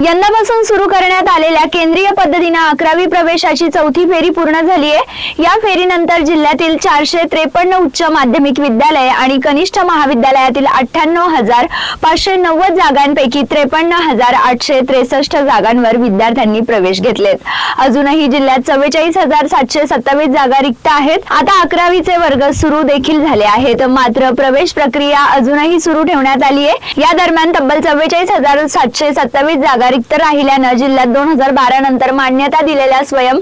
यंदापासून सुरू करण्यात आलेल्या केंद्रीय पद्धतीनं अकरावी प्रवेशाची चौथी फेरी पूर्ण झाली आहे या फेरीनंतर जिल्ह्यातील चारशे त्रेपन्न उच्च माध्यमिक विद्यालय आणि कनिष्ठ महाविद्यालयातील अठ्ठ्याण्णव हजार पाचशे नव्वद जागांपैकी त्रेपन्न हजार आठशे त्रेसष्ट जागांवर विद्यार्थ्यांनी प्रवेश घेतलेत. अजूनही जिल्ह्यात चव्वेचाळीस हजार सातशे सत्तावीस जागा रिक्त आहेत. आता अकरावीचे वर्ग सुरू देखील झाले आहेत. मात्र प्रवेश प्रक्रिया अजूनही सुरू ठेवण्यात आली आहे या दरम्यान तब्बल चव्वेचाळीस हजार सातशे सत्तावीस जागा रिक्त राहिल्यानं जिल्ह्यात दोन हजार बारा नंतर मान्यता दिलेल्या स्वयं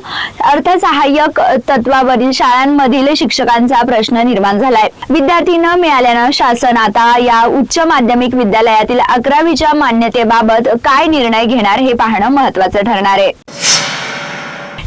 अर्थसहाय्यक तत्वावरील शाळांमधील शिक्षकांचा प्रश्न निर्माण झालाय. विद्यार्थी न मिळाल्यानं शासन आता या उच्च माध्यमिक विद्यालयातील अकरावीच्या मान्यतेबाबत काय निर्णय घेणार हे पाहणं महत्वाचं ठरणार आहे.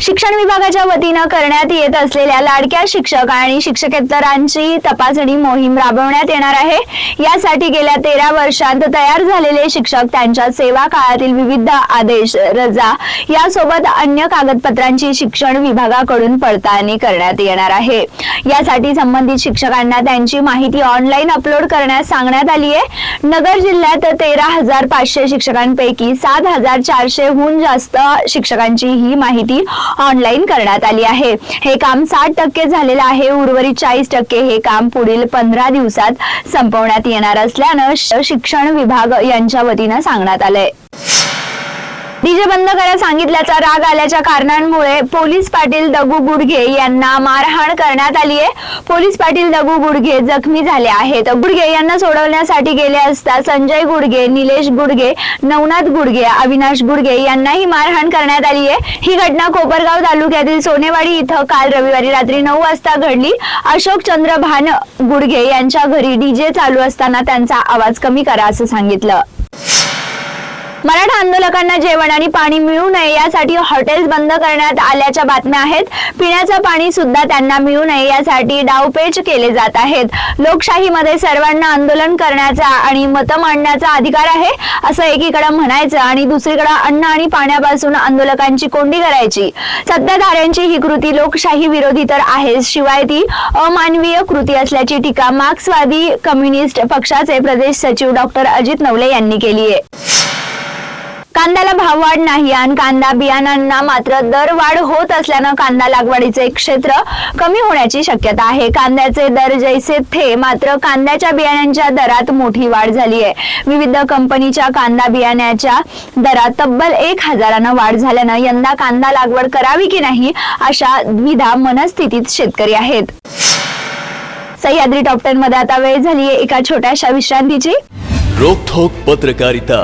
शिक्षण विभागाच्या वतीनं करण्यात येत असलेल्या लाडक्या शिक्षक आणि शिक्षकेतरांची तपासणी मोहीम राबवण्यात येणार आहे. यासाठी गेल्या तेरा वर्षांत तयार झालेले शिक्षक त्यांच्या सेवा काळातील विविध आदेश रजा यासोबत अन्य कागदपत्रांची शिक्षण विभागाकडून पडताळणी करण्यात येणार आहे. यासाठी संबंधित शिक्षकांना त्यांची माहिती ऑनलाईन अपलोड करण्यास सांगण्यात आली आहे. नगर जिल्ह्यात तेरा हजार पाचशे शिक्षकांपैकी सात हजार चारशेहून जास्त शिक्षकांची ही माहिती ऑनलाईन करण्यात आली आहे. हे काम साठ टक्के झालेलं आहे. उर्वरित चाळीस टक्के हे काम पुढील पंधरा दिवसात संपवण्यात येणार असल्यानं शिक्षण विभाग यांच्या वतीनं सांगण्यात आलंय. डीजे बंद करायला सांगितल्याचा राग आल्याच्या कारणांमुळे पोलीस पाटील दगू गुडघे यांना मारहाण करण्यात आली आहे. पोलीस पाटील दगू गुडघे जखमी झाले आहेत. गुडघे यांना सोडवण्यासाठी गेले असता संजय गुडघे निलेश गुडघे नवनाथ गुडघे अविनाश गुडघे यांनाही मारहाण करण्यात आली आहे. ही घटना कोपरगाव तालुक्यातील सोनेवाडी इथं काल रविवारी रात्री नऊ वाजता घडली. अशोक चंद्र भान गुडघे यांच्या घरी डीजे चालू असताना त्यांचा आवाज कमी करा असं सांगितलं. मराठा आंदोलकांना जेवण आणि पाणी मिळू नये यासाठी हॉटेल्स बंद करण्यात आल्याच्या बातम्या आहेत. पिण्याचं पाणी सुद्धा त्यांना मिळू नये यासाठी डावपेच केले जात आहेत. लोकशाहीमध्ये सर्वांना आंदोलन करण्याचा आणि मतं मांडण्याचा अधिकार आहे असं एकीकडे म्हणायचं आणि दुसरीकडे अन्न आणि पाण्यापासून आंदोलकांची कोंडी करायची. सत्ताधाऱ्यांची ही कृती लोकशाही विरोधी तर आहेच शिवाय ती अमानवीय कृती असल्याची टीका मार्क्सवादी कम्युनिस्ट पक्षाचे प्रदेश सचिव डॉक्टर अजित नवले यांनी केली आहे. कांद्याला भाववाढ नाही आणि कांदा बियाणांना मात्र दरवाढ होत असल्यानं कांदा लागवडीचे क्षेत्र कमी होण्याची शक्यता आहे. कांद्याचे दर जैसे थे मात्र कांद्याच्या बियाण्यांच्या दरात मोठी वाढ झाली आहे. विविध कंपनीच्या कांदा बियाण्याच्या दरात तब्बल एक हजारानं वाढ झाल्यानं यंदा कांदा लागवड करावी की नाही अशा द्विधा मनस्थितीत शेतकरी आहेत. सह्याद्री टॉप टेन मध्ये आता वेळ झालीये एका छोट्याशा विश्रांतीची. रोखोक पत्रकारिता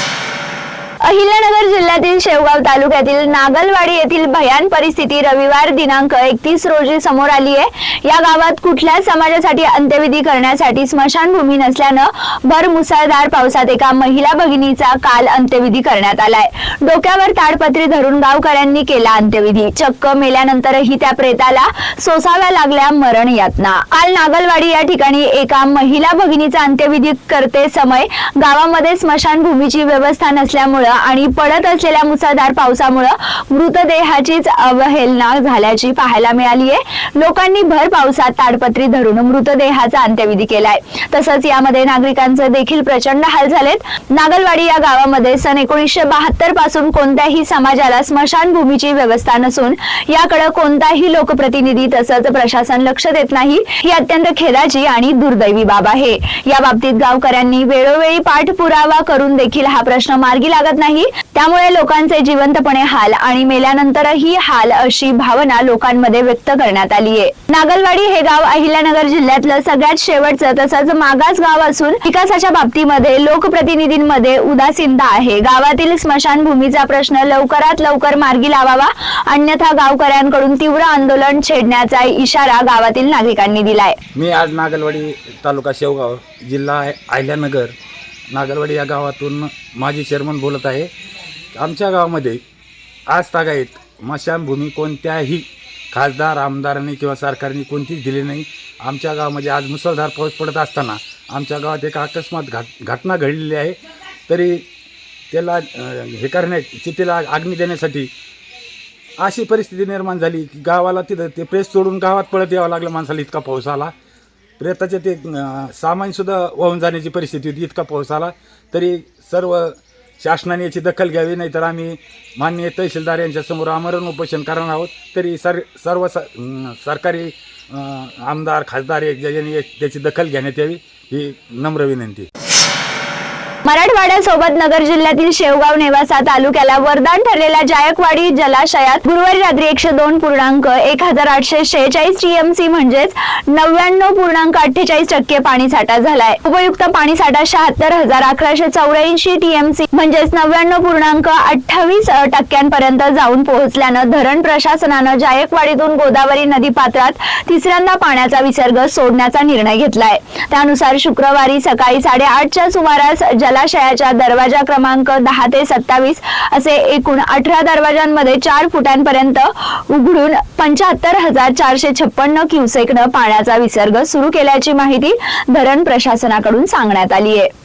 अहिल्यानगर जिल्ह्यातील शेवगाव तालुक्यातील नागलवाडी येथील भयान परिस्थिती रविवार दिनांक एकतीस रोजी समोर आली आहे. या गावात कुठल्याच समाजासाठी अंत्यविधी करण्यासाठी स्मशानभूमी नसल्यानं भर मुसळधार पावसात एका महिला भगिनीचा काल अंत्यविधी करण्यात आलाय. डोक्यावर ताडपत्री धरून गावकऱ्यांनी केला अंत्यविधी. चक्क मेल्यानंतरही त्या प्रेताला सोसाव्या लागल्या मरण यातना. काल नागलवाडी या ठिकाणी एका महिला भगिनीचा अंत्यविधी करते समय गावामध्ये स्मशानभूमीची व्यवस्था नसल्यामुळे आणि पडत असलेल्या मुसळधार पावसामुळं मृतदेहाचीच अवहेलना झाल्याची पाहायला मिळाली आहे लोकांनी भर पावसात ताडपत्री धरून मृतदेहाचा अंत्यविधी केलाय. तसंच यामध्ये नागरिकांचे देखील प्रचंड हाल झालेत. नागलवाडी या गावामध्ये सन एकोणीसशे बहात्तरपासून कोणत्याही समाजाला स्मशानभूमीची व्यवस्था नसून याकडे कोणताही लोकप्रतिनिधी तसंच प्रशासन लक्ष देत नाही. ही अत्यंत खेदाची आणि दुर्दैवी बाब आहे. या बाबतीत गावकऱ्यांनी वेळोवेळी पाठपुरावा करून देखील हा प्रश्न मार्गी लागत नाही. त्यामुळे लोकांचे जिवंतपणे हाल आणि मेल्यानंतरही हाल अशी भावना लोकांमध्ये व्यक्त करण्यात आली आहे. नागलवाडी हे गाव अहिल्यानगर जिल्ह्यातलं सगळ्यात शेवटचं तसंच मागास गाव असून विकासाच्या बाबतीमध्ये लोकप्रतिनिधींमध्ये उदासीनता आहे. गावातील स्मशानभूमीचा प्रश्न लवकरात लवकर मार्गी लावावा अन्यथा गावकऱ्यांकडून तीव्र आंदोलन छेडण्याचा इशारा गावातील नागरिकांनी दिलाय. मी आज नागलवाडी तालुका शेवगाव जिल्हा अहिल्यानगर नागलवाडी या गावातून माजी चेअरमन बोलत आहे. आमच्या गावामध्ये आज तागायत मशानभूमी कोणत्याही खासदार आमदारांनी किंवा सरकारने कोणतीच दिली नाही. आमच्या गावामध्ये आज मुसळधार पाऊस पडत असताना आमच्या गावात एक अकस्मात घाट घटना घडलेली आहे. तरी त्याला हे करण्या चितेला आग्नी देण्यासाठी अशी परिस्थिती निर्माण झाली की गावाला तिथं ते प्रेस सोडून गावात पळत यावं लागलं. माणसाला इतका पाऊस आला. प्रेताचे ते सामानसुद्धा वाहून जाण्याची परिस्थिती होती इतका पाऊस आला. तरी सर्व शासनाने याची दखल घ्यावी नाही तर आम्ही माननीय तहसीलदार यांच्यासमोर आमरण उपोषण करणार आहोत. तरी सर सर्व स सरकारी आमदार खासदार या- त्याची दखल घेण्यात यावी ही नम्र विनंती. मराठवाड्यासोबत नगर जिल्ह्यातील शेवगाव नेवासा तालुक्याला वरदान ठरलेल्या जायकवाडी जलाशयात गुरुवारी रात्री एकशे दोन पूर्णांक एक हजार आठशे शेहेचाळीस टीएमसी म्हणजेच नव्याण्णव पूर्णांक अठ्ठेचाळीस टक्के पाणीसाठा झालाय. उपयुक्त पाणीसाठा शहात्तर हजार अकराशे चौऱ्याऐंशी टीएमसी म्हणजेच नव्याण्णव पूर्णांक अठ्ठावीस टक्क्यांपर्यंत जाऊन पोहोचल्यानं धरण प्रशासनानं जायकवाडीतून गोदावरी नदी पात्रात तिसऱ्यांदा पाण्याचा विसर्ग सोडण्याचा निर्णय घेतलाय. त्यानुसार शुक्रवारी सकाळी साडेआठच्या सुमारास जलाशयाच्या दरवाजा क्रमांक दहा ते सत्तावीस असे एकूण अठरा दरवाजांमध्ये चार फुटांपर्यंत उघडून पंच्याहत्तर हजार चारशे छप्पन्न क्युसेकनं पाण्याचा विसर्ग सुरू केल्याची माहिती धरण प्रशासनाकडून सांगण्यात आली आहे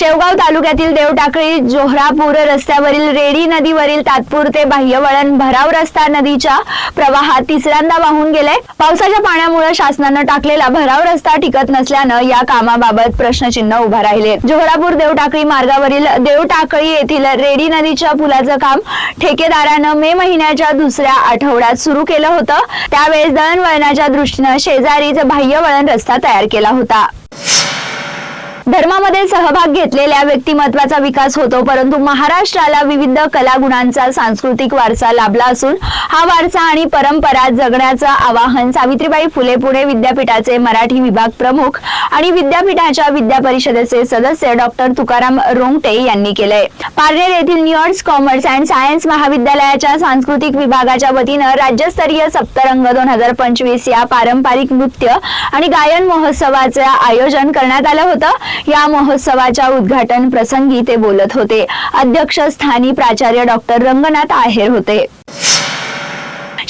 शेवगाव तालुक्यातील देवटाकळी जोहरापूर रस्त्यावरील रेडी नदीवरील तात्पुरते बाह्यवळण भराव रस्ता नदीच्या प्रवाहात तिसऱ्यांदा वाहून गेले पावसाच्या पाण्यामुळे शासनानं टाकलेला भराव रस्ता टिकत नसल्यानं या कामाबाबत प्रश्नचिन्ह उभा राहिले. जोहरापूर देवटाकळी मार्गावरील देवटाकळी येथील रेडी नदीच्या पुलाचं काम ठेकेदारानं मे महिन्याच्या दुसऱ्या आठवड्यात सुरू केलं होतं. त्यावेळेस दळणवळणाच्या दृष्टीनं शेजारीच बाह्यवळण रस्ता तयार केला होता. धर्मामध्ये सहभाग घेतलेल्या व्यक्तिमत्वाचा विकास होतो परंतु महाराष्ट्राला विविध कलागुणांचा सांस्कृतिक वारसा लाभला असून हा वारसा आणि परंपरा जगण्याचं आवाहन सावित्रीबाई फुले पुणे विद्यापीठाचे मराठी विभाग प्रमुख आणि विद्यापीठाच्या विद्या परिषदेचे सदस्य डॉक्टर तुकाराम रोंगटे यांनी केलंय पारनेर येथील न्यूयॉर्क कॉमर्स अँड सायन्स महाविद्यालयाच्या सांस्कृतिक विभागाच्या वतीनं राज्यस्तरीय सप्तरंग दोन हजार पंचवीस या पारंपरिक नृत्य आणि गायन महोत्सवाचे आयोजन करण्यात आलं होतं. या महोत्सवाच्या उद्घाटन प्रसंगी ते बोलत होते. अध्यक्षस्थानी प्राचार्य डॉक्टर रंगनाथ आहेर होते.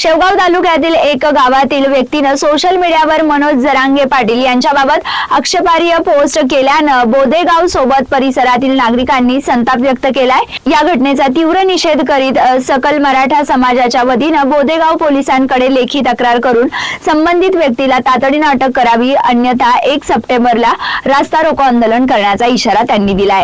शेवगाव तालुक्यातील एक गावातील व्यक्तीनं सोशल मीडियावर मनोज जरांगे पाटील यांच्याबाबत आक्षेपार्ह पोस्ट केल्यानं बोदेगाव सोबत परिसरातील नागरिकांनी संताप व्यक्त केलाय. या घटनेचा तीव्र निषेध करीत सकल मराठा समाजाच्या वतीनं बोदेगाव पोलिसांकडे लेखी तक्रार करून संबंधित व्यक्तीला तातडीनं अटक करावी अन्यथा एक सप्टेंबरला रास्ता रोको आंदोलन करण्याचा इशारा त्यांनी दिलाय.